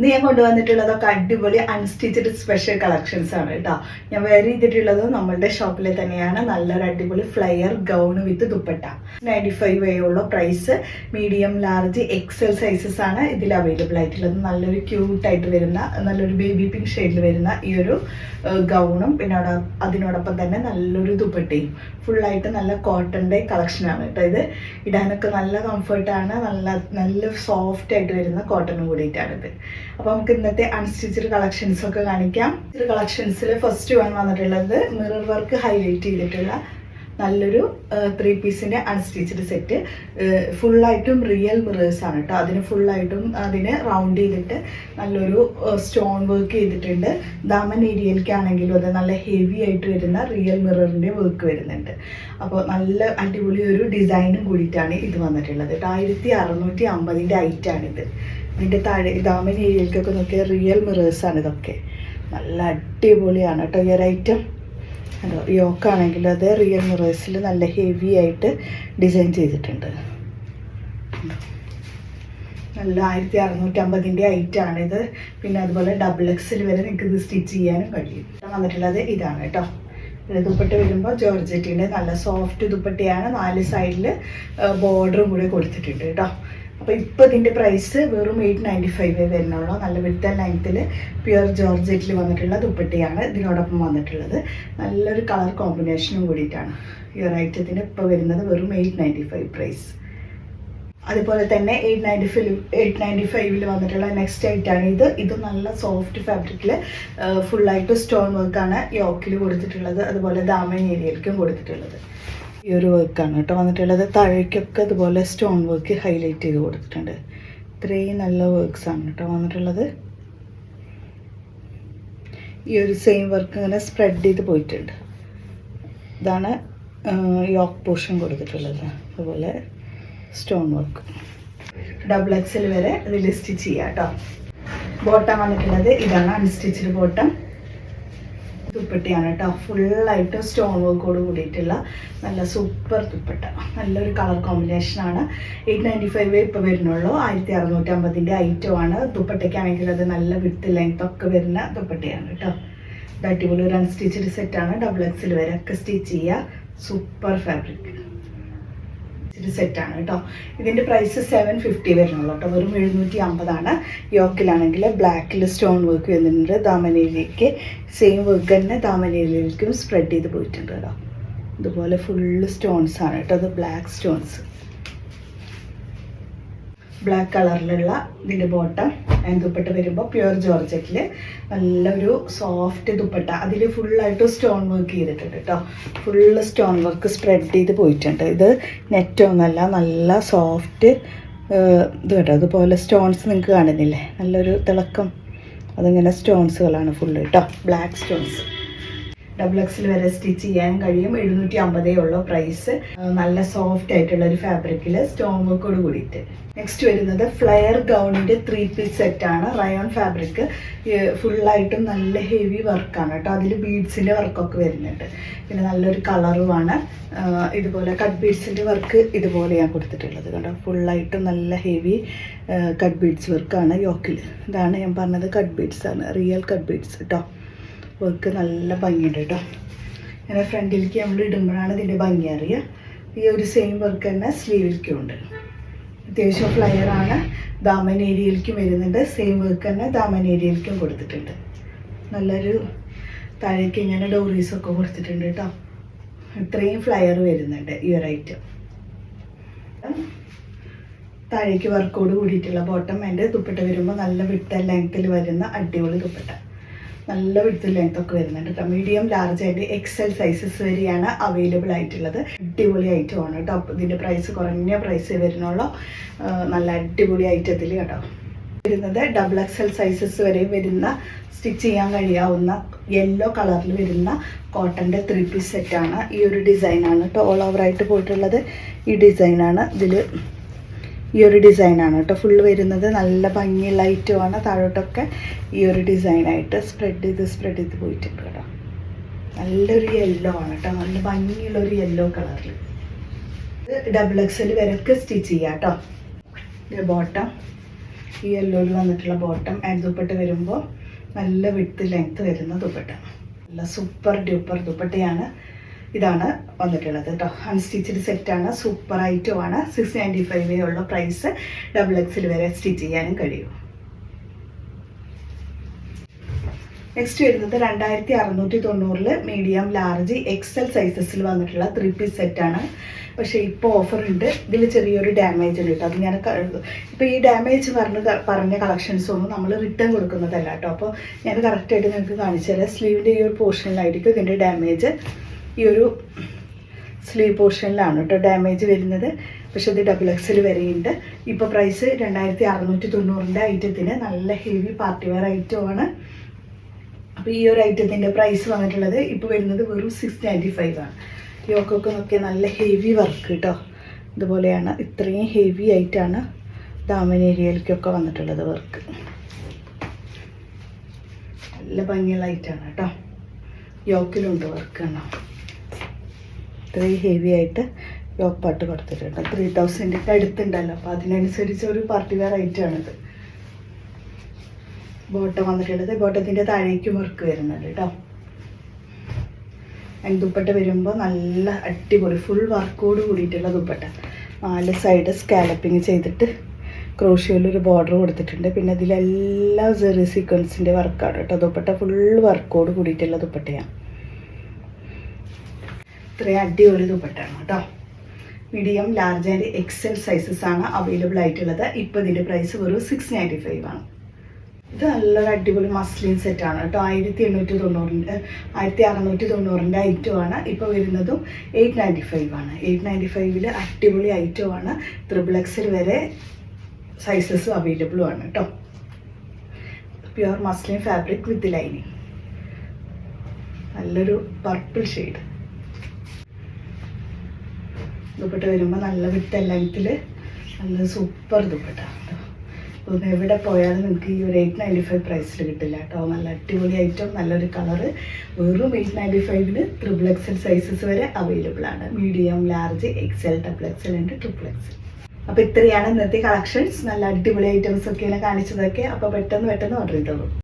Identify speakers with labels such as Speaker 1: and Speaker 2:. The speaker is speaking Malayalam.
Speaker 1: ഇന്ന് ഞാൻ കൊണ്ടുവന്നിട്ടുള്ളതൊക്കെ അടിപൊളി അൺസ്റ്റിച്ചഡ് സ്പെഷ്യൽ കളക്ഷൻസ് ആണ് കേട്ടോ. ഞാൻ വെയർ ചെയ്തിട്ടുള്ളത് നമ്മളുടെ ഷോപ്പിലെ തന്നെയാണ്. നല്ലൊരു അടിപൊളി ഫ്ലയർ ഗൗൺ വിത്ത് ദുപ്പട്ട. നയന്റി ഫൈവ് വേ ഉള്ള price medium large XL sizes ആണ് ഇതിൽ അവൈലബിൾ ആയിട്ടുള്ളത്. നല്ലൊരു ക്യൂട്ടായിട്ട് വരുന്ന നല്ലൊരു ബേബി പിങ്ക് ഷെയ്ഡിൽ വരുന്ന ഈ ഒരു ഗൗണും പിന്നെ അതിനോടൊപ്പം തന്നെ നല്ലൊരു ദുപ്പട്ടയും. ഫുള്ളായിട്ട് നല്ല കോട്ടന്റെ കളക്ഷനാണ് കേട്ടോ ഇത്. ഇടാനൊക്കെ നല്ല കംഫർട്ടാണ് നല്ല നല്ല സോഫ്റ്റ് ആയിട്ട് വരുന്ന കോട്ടനും കൂടിയിട്ടാണിത് അപ്പോൾ നമുക്ക് ഇന്നത്തെ അൺസ്റ്റിച്ചഡ് കളക്ഷൻസ് ഒക്കെ കാണിക്കാം. കളക്ഷൻസിൽ ഫസ്റ്റ് വൺ വന്നിട്ടുള്ളത് മിറർ വർക്ക് ഹൈലൈറ്റ് ചെയ്തിട്ടുള്ള നല്ലൊരു ത്രീ പീസിന്റെ അൺസ്റ്റിച്ചഡ് സെറ്റ് ഫുള്ളായിട്ടും റിയൽ മിറേഴ്സ് ആണ് കേട്ടോ. അതിന് ഫുള്ളായിട്ടും അതിന് റൗണ്ട് ചെയ്തിട്ട് നല്ലൊരു സ്റ്റോൺ വർക്ക് ചെയ്തിട്ടുണ്ട്. ദാമൻ ഏരിയയിലേക്കാണെങ്കിലും അത് നല്ല ഹെവി ആയിട്ട് വരുന്ന റിയൽ മിററിന്റെ വർക്ക് വരുന്നുണ്ട്. അപ്പോൾ നല്ല അടിപൊളി ഒരു ഡിസൈനും കൂടിയിട്ടാണ് ഇത് വന്നിട്ടുള്ളത് കേട്ടോ. ആയിരത്തി അറുന്നൂറ്റി അമ്പതിന്റെ ഐറ്റാണിത് ഇതിന്റെ താഴെ ദാമൻ ഏരിയയിലേക്കൊക്കെ നോക്കിയാൽ റിയൽ മിറേഴ്സാണ് ഇതൊക്കെ. നല്ല അടിപൊളിയാണ് കേട്ടോ ഈ ഒരു ഐറ്റം അതോ യോക്കാണെങ്കിൽ അത് റിയൽ മിറേഴ്സിൽ നല്ല ഹെവി ആയിട്ട് ഡിസൈൻ ചെയ്തിട്ടുണ്ട്. നല്ല ആയിരത്തി അറുന്നൂറ്റമ്പതിന്റെ ഐറ്റാണിത് പിന്നെ അതുപോലെ ഡബിൾ എക്സിൽ വരെ നിങ്ങൾക്ക് ഇത് സ്റ്റിച്ച് ചെയ്യാനും കഴിയും. വന്നിട്ടുള്ളത് ഇതാണ് കേട്ടോ. ദുപ്പട്ട വരുമ്പോൾ ജോർജറ്റിന്റെ നല്ല സോഫ്റ്റ് ദുപ്പട്ടയാണ്. നാല് സൈഡിൽ ബോർഡറും കൂടി കൊടുത്തിട്ടുണ്ട് കേട്ടോ. അപ്പോൾ ഇപ്പോൾ ഇതിന്റെ പ്രൈസ് വെറും എയ്റ്റ് നയന്റി ഫൈവ് വരുന്നുള്ളൂ. നല്ല വിത്ത് ലൈനത്തിൽ പ്യുവർ ജോർജറ്റിൽ വന്നിട്ടുള്ള ദുപ്പട്ടിയാണ് ഇതിനോടൊപ്പം വന്നിട്ടുള്ളത്. നല്ലൊരു കളർ കോമ്പിനേഷനും കൂടിയിട്ടാണ് ഈ ഒരു ഐറ്റത്തിന് ഇപ്പോൾ വരുന്നത് വെറും എയ്റ്റ് നയന്റി ഫൈവ് പ്രൈസ് അതുപോലെ തന്നെ eight ninety five eight ninety ഫൈവിൽ വന്നിട്ടുള്ള നെക്സ്റ്റ് ഐറ്റാണ് ഇത്. ഇത് നല്ല സോഫ്റ്റ് ഫാബ്രിക്കിൽ ഫുള്ളായിട്ട് സ്റ്റോൺ വർക്കാണ് യോക്കിൽ കൊടുത്തിട്ടുള്ളത്. അതുപോലെ ദാമൻ ഏരിയയിലേക്കും കൊടുത്തിട്ടുള്ളത്. ഈ ഒരു വർക്കാണ് കേട്ടോ. വന്നിട്ടുള്ളത് താഴേക്കൊക്കെ അതുപോലെ സ്റ്റോൺ വർക്ക് ഹൈലൈറ്റ് ചെയ്ത് കൊടുത്തിട്ടുണ്ട്. ഇത്രയും നല്ല വർക്ക്സ് ആണ് കേട്ടോ വന്നിട്ടുള്ളത്. ഈ ഒരു സെയിം വർക്ക് ഇങ്ങനെ സ്പ്രെഡ് ചെയ്ത് പോയിട്ടുണ്ട്. ഇതാണ് യോക്ക് പോർഷൻ കൊടുത്തിട്ടുള്ളത്. അതുപോലെ സ്റ്റോൺ വർക്ക് ഡബിൾ എക്സൽ വരെ ഇതിൽ സ്റ്റിച്ച് ചെയ്യാം കേട്ടോ. ബോട്ടം വന്നിട്ടുള്ളത് ഇതാണ് അൺസ്റ്റിച്ചഡ് ബോട്ടം ദുപ്പട്ടയാണ് കേട്ടോ. ഫുള്ളായിട്ട് സ്റ്റോൺ വർക്കോട് കൂടിയിട്ടുള്ള നല്ല സൂപ്പർ ദുപ്പട്ട. നല്ലൊരു കളർ കോമ്പിനേഷനാണ്. എയ്റ്റ് നയന്റി ഫൈവ് ഇപ്പോൾ വരുന്നുള്ളൂ. ആയിരത്തി അറുന്നൂറ്റമ്പതിന്റെ ഐറ്റമാണ് ദുപ്പട്ടയ്ക്കാണെങ്കിൽ അത് നല്ല വിത്ത് ലെങ്ത് ഒക്കെ വരുന്ന ദുപ്പട്ടയാണ് കേട്ടോ. ഇത് അടിപൊളി ഒരു അൺസ്റ്റിച്ചഡ് സെറ്റാണ് ഡബിൾ എക്സിൽ വരെ ഒക്കെ സ്റ്റിച്ച് ചെയ്യുക. സൂപ്പർ ഫാബ്രിക് ഇത് സെറ്റാണ് കേട്ടോ. ഇതിന്റെ പ്രൈസ് സെവൻ ഫിഫ്റ്റി വരുന്നുള്ളൂ കേട്ടോ. വെറും എഴുന്നൂറ്റി അമ്പതാണ് യോക്കിലാണെങ്കിൽ ബ്ലാക്കിൽ സ്റ്റോൺ വർക്ക് വരുന്നുണ്ട്. ദാമനയിലേക്ക് സെയിം വർക്ക് തന്നെ ദാമനയിലേക്കും സ്പ്രെഡ് ചെയ്ത് പോയിട്ടുണ്ട് കേട്ടോ. ഇതുപോലെ ഫുള്ള് സ്റ്റോൺസ് ആണ് കേട്ടോ. അത് ബ്ലാക്ക് സ്റ്റോൺസ് ബ്ലാക്ക് കളറിലുള്ള ഇതിന്റെ ബോട്ടം ദുപ്പട്ട വരുമ്പോൾ പ്യുവർ ജോർജറ്റിൽ നല്ലൊരു സോഫ്റ്റ് ദുപ്പട്ട. അതിൽ ഫുള്ളായിട്ട് സ്റ്റോൺ വർക്ക് ചെയ്തിട്ടുണ്ട് കേട്ടോ ഫുള്ള് സ്റ്റോൺ വർക്ക് സ്പ്രെഡ് ചെയ്ത് പോയിട്ടുണ്ട്. ഇത് നെറ്റ് ഒന്നല്ല നല്ല സോഫ്റ്റ് ഇത് കേട്ടോ. അതുപോലെ സ്റ്റോൺസ് നിങ്ങൾക്ക് കാണുന്നില്ലേ? നല്ലൊരു തിളക്കം. അതിങ്ങനെ സ്റ്റോൺസുകളാണ് ഫുള്ള് കേട്ടോ ബ്ലാക്ക് സ്റ്റോൺസ് ഡബിൾ എക്സിൽ വരെ സ്റ്റിച്ച് ചെയ്യാൻ കഴിയും. എഴുന്നൂറ്റി അമ്പതേ ഉള്ളൂ പ്രൈസ് നല്ല സോഫ്റ്റ് ആയിട്ടുള്ള ഒരു ഫാബ്രിക്കിൽ സ്റ്റോൺ വർക്കോട് കൂടിയിട്ട്. നെക്സ്റ്റ് വരുന്നത് ഫ്ലെയർ ഗൗണിന്റെ ത്രീ പീസ് സെറ്റാണ് റയോൺ ഫാബ്രിക് ഫുള്ളായിട്ടും നല്ല ഹെവി വർക്കാണ് കേട്ടോ. അതിൽ ബീഡ്സിന്റെ വർക്കൊക്കെ വരുന്നുണ്ട്. പിന്നെ നല്ലൊരു കളറുമാണ് ഇതുപോലെ കട്ട് ബീഡ്സിന്റെ വർക്ക് ഇതുപോലെ ഞാൻ കൊടുത്തിട്ടുള്ളത് കേട്ടോ ഫുള്ളായിട്ടും നല്ല ഹെവി കട്ട് ബീഡ്സ് വർക്കാണ് യോക്കിൽ ഇതാണ് ഞാൻ പറഞ്ഞത് കട്ട് ബീഡ്സ് ആണ്. റിയൽ കട്ട് ബീഡ്സ് കേട്ടോ വർക്ക് നല്ല ഭംഗിയുണ്ട് കേട്ടോ. ഇങ്ങനെ ഫ്രണ്ടിലേക്ക് നമ്മൾ ഇടുമ്പോഴാണ് ഇതിന്റെ ഭംഗി അറിയുക ഈ ഒരു സെയിം വർക്ക് തന്നെ സ്ലീവിലേക്കും ഉണ്ട്. അത്യാവശ്യം ഫ്ലയറാണ് ദാമൻ ഏരിയയിലേക്കും വരുന്നുണ്ട്. സെയിം വർക്ക് തന്നെ ദാമൻ ഏരിയയിലേക്കും കൊടുത്തിട്ടുണ്ട്. നല്ലൊരു താഴേക്ക് ഇങ്ങനെ ഡോറീസൊക്കെ കൊടുത്തിട്ടുണ്ട് കേട്ടോ. ഇത്രയും ഫ്ലയർ വരുന്നുണ്ട് ഈ ഒരു ഐറ്റം താഴേക്ക് വർക്കോട് കൂടിയിട്ടുള്ള ബോട്ടം എന്റെ ദുപ്പട്ട വരുമ്പോൾ നല്ല വിട്ട ലെങ്ത്തിൽ വരുന്ന അടിപൊളി ദുപ്പട്ട. നല്ല വിടുത്ത് ലെങ്ത് ഒക്കെ വരുന്നുണ്ട് കേട്ടോ മീഡിയം ലാർജ് ആയിട്ട് എക്സൽ സൈസസ് വരെയാണ് അവൈലബിൾ ആയിട്ടുള്ളത്. അടിപൊളി ഐറ്റമാണ് കേട്ടോ ഇതിന്റെ പ്രൈസ് കുറഞ്ഞ പ്രൈസ് വരുന്നുള്ളൂ. നല്ല അടിപൊളി ഐറ്റത്തിൽ കേട്ടോ വരുന്നത് ഡബിൾ എക്സൽ സൈസസ് വരെ വരുന്ന സ്റ്റിച്ച് ചെയ്യാൻ കഴിയാവുന്ന യെല്ലോ കളറിൽ വരുന്ന കോട്ടന്റെ ത്രീ പീസ് സെറ്റാണ് ഈ ഒരു ഡിസൈനാണ് കേട്ടോ ഓൾ ഓവറായിട്ട് പോയിട്ടുള്ളത്. ഈ ഡിസൈനാണ് ഇതിൽ ഈ ഒരു ഡിസൈനാണ് കേട്ടോ. ഫുള്ള് വരുന്നത് നല്ല ഭംഗിയുള്ള ഐറ്റമാണ് താഴോട്ടൊക്കെ ഈ ഒരു ഡിസൈനായിട്ട് സ്പ്രെഡ് ചെയ്ത് സ്പ്രെഡ് ചെയ്ത് പോയിട്ടുണ്ട് കേട്ടോ. നല്ലൊരു യെല്ലോ ആണ് കേട്ടോ. നല്ല ഭംഗിയുള്ള ഒരു യെല്ലോ കളറിൽ ഡബിൾ എക്സൽ വരെയൊക്കെ സ്റ്റിച്ച് ചെയ്യാം കേട്ടോ. ബോട്ടം ഈ യെല്ലോയിൽ വന്നിട്ടുള്ള ബോട്ടം ആൻഡ് ദുപ്പട്ട വരുമ്പോൾ നല്ല വിട്ട് ലെങ്ത് വരുന്ന ദുപ്പട്ട. നല്ല സൂപ്പർ ഡ്യൂപ്പർ ദുപ്പട്ടയാണ്. ഇതാണ് വന്നിട്ടുള്ളത് കേട്ടോ അൺസ്റ്റിച്ചഡ് സെറ്റാണ് സൂപ്പർ ഐറ്റമാണ് സിക്സ് നയന്റി ഫൈവ് ഉള്ള പ്രൈസ് ഡബിൾ എക്സിൽ വരെ സ്റ്റിച്ച് ചെയ്യാനും കഴിയും. നെക്സ്റ്റ് വരുന്നത് രണ്ടായിരത്തി അറുന്നൂറ്റി തൊണ്ണൂറിൽ മീഡിയം ലാർജ് എക്സൽ സൈസസിൽ വന്നിട്ടുള്ള ത്രീ പീസ് സെറ്റാണ് പക്ഷേ ഇപ്പോൾ ഓഫർ ഉണ്ട്. ഇതിൽ ചെറിയൊരു ഡാമേജ് ഉണ്ട് കേട്ടോ അത് ഞാൻ ഇപ്പോൾ ഈ ഡാമേജ് പറഞ്ഞ് പറഞ്ഞ കളക്ഷൻസ് ഒന്നും നമ്മൾ റിട്ടേൺ കൊടുക്കുന്നതല്ല കേട്ടോ അപ്പോൾ ഞാൻ കറക്റ്റായിട്ട് നിങ്ങൾക്ക് കാണിച്ചു തരാം. സ്ലീവിന്റെ ഈ ഒരു പോർഷനിലായിരിക്കും ഇതിന്റെ ഡാമേജ് ഈ ഒരു സ്ലീവ് പോർഷനിലാണ് കേട്ടോ ഡാമേജ് വരുന്നത്. പക്ഷേ ഇത് ഡബിൾ എക്സിൽ വരെയുണ്ട്. ഇപ്പോൾ പ്രൈസ് രണ്ടായിരത്തി അറുന്നൂറ്റി തൊണ്ണൂറിന്റെ ഐറ്റത്തിന് നല്ല ഹെവി പാർട്ടി വെയർ ഐറ്റമാണ് അപ്പോൾ ഈ ഒരു ഐറ്റത്തിന്റെ പ്രൈസ് വന്നിട്ടുള്ളത് ഇപ്പോൾ വരുന്നത് വെറും സിക്സ് നയന്റി ഫൈവ് ആണ് യോക്കൊക്കെ നല്ല ഹെവി വർക്ക് കേട്ടോ. ഇതുപോലെയാണ് ഇത്രയും ഹെവി ആയിട്ടാണ് ദാമനേരിയയിലേക്കൊക്കെ വന്നിട്ടുള്ളത് വർക്ക് നല്ല ഭംഗിയുള്ള ഐറ്റാണ് കേട്ടോ. യോക്കിലുണ്ട് വർക്ക് കണ്ടോ ഇത്രയും ഹെവി ആയിട്ട് യോക്ക് കൊടുത്തിട്ടുണ്ട്. ത്രീ തൗസൻഡിന്റെ അടുത്തുണ്ടല്ലോ. അപ്പോൾ അതിനനുസരിച്ച് ഒരു പാർട്ടി വെയർ ഐറ്റമാണിത് ബോട്ടം വന്നിട്ടുള്ളത് ബോട്ടത്തിന്റെ താഴേക്ക് വർക്ക് വരുന്നുണ്ട് കേട്ടോ അതിന് ദുപ്പട്ട വരുമ്പോൾ നല്ല അടിപൊളി ഫുൾ വർക്കോട് കൂടിയിട്ടുള്ള ദുപ്പട്ട. നാല് സൈഡ് സ്കാലപ്പിങ് ചെയ്തിട്ട് ക്രോഷിയിലൊരു ബോർഡർ കൊടുത്തിട്ടുണ്ട്. പിന്നെ അതിലെല്ലാ സെറി സീക്വൻസിന്റെ വർക്കാണ് കേട്ടോ ദുപ്പട്ട ഫുൾ വർക്കോട് കൂടിയിട്ടുള്ള ദുപ്പട്ടയാണ്. ഇത്രയും അടിപൊളി ദുപ്പട്ടയാണ് കേട്ടോ. Medium large and XL sizes ആണ് അവൈലബിൾ ആയിട്ടുള്ളത്. ഇപ്പോൾ ഇതിന്റെ പ്രൈസ് വെറും സിക്സ് നയന്റി ഫൈവ് ആണ്. ഇത് നല്ലൊരു അടിപൊളി മസ്ലിൻ സെറ്റാണ് കേട്ടോ. ആയിരത്തി എണ്ണൂറ്റി തൊണ്ണൂറിന്റെ ആയിരത്തി അറുന്നൂറ്റി തൊണ്ണൂറിന്റെ ഐറ്റമാണ് ഇപ്പോൾ വരുന്നതും എയ്റ്റ് നയന്റി ഫൈവ് ആണ്. എയ്റ്റ് നയന്റി ഫൈവിൽ അടിപൊളി ഐറ്റമാണ് ത്രിബിൾ എക്സിൽ വരെ സൈസസ് അവൈലബിളും ആണ് കേട്ടോ. Pure muslin fabric with lining നല്ലൊരു പർപ്പിൾ ഷെയ്ഡ് ദുപ്പട്ട വരുമ്പോൾ നല്ല വിട്ട് ലെങ്ത്തിൽ നല്ല സൂപ്പർ ദുപ്പട്ട ഒന്ന് എവിടെ പോയാലും നിങ്ങൾക്ക് ഈ ഒരു എയ്റ്റ് നയന്റി ഫൈവ് പ്രൈസിൽ കിട്ടില്ല കേട്ടോ നല്ല അടിപൊളി ഐറ്റം നല്ലൊരു കളറ് വെറും എയ്റ്റ് നയന്റി ഫൈവിൽ ട്രിപ്പിൾ എക്സൽ സൈസസ് വരെ അവൈലബിൾ ആണ്. Medium large XL double XL ഉണ്ട് ട്രിപ്പിൾ എക്സൽ അപ്പോൾ ഇത്രയാണ് ഇന്നത്തെ കളക്ഷൻസ് നല്ല അടിപൊളി ഐറ്റംസ് ഒക്കെയാണ് കാണിച്ചതൊക്കെ. അപ്പോൾ പെട്ടെന്ന് പെട്ടെന്ന് ഓർഡർ ചെയ്തോളൂ.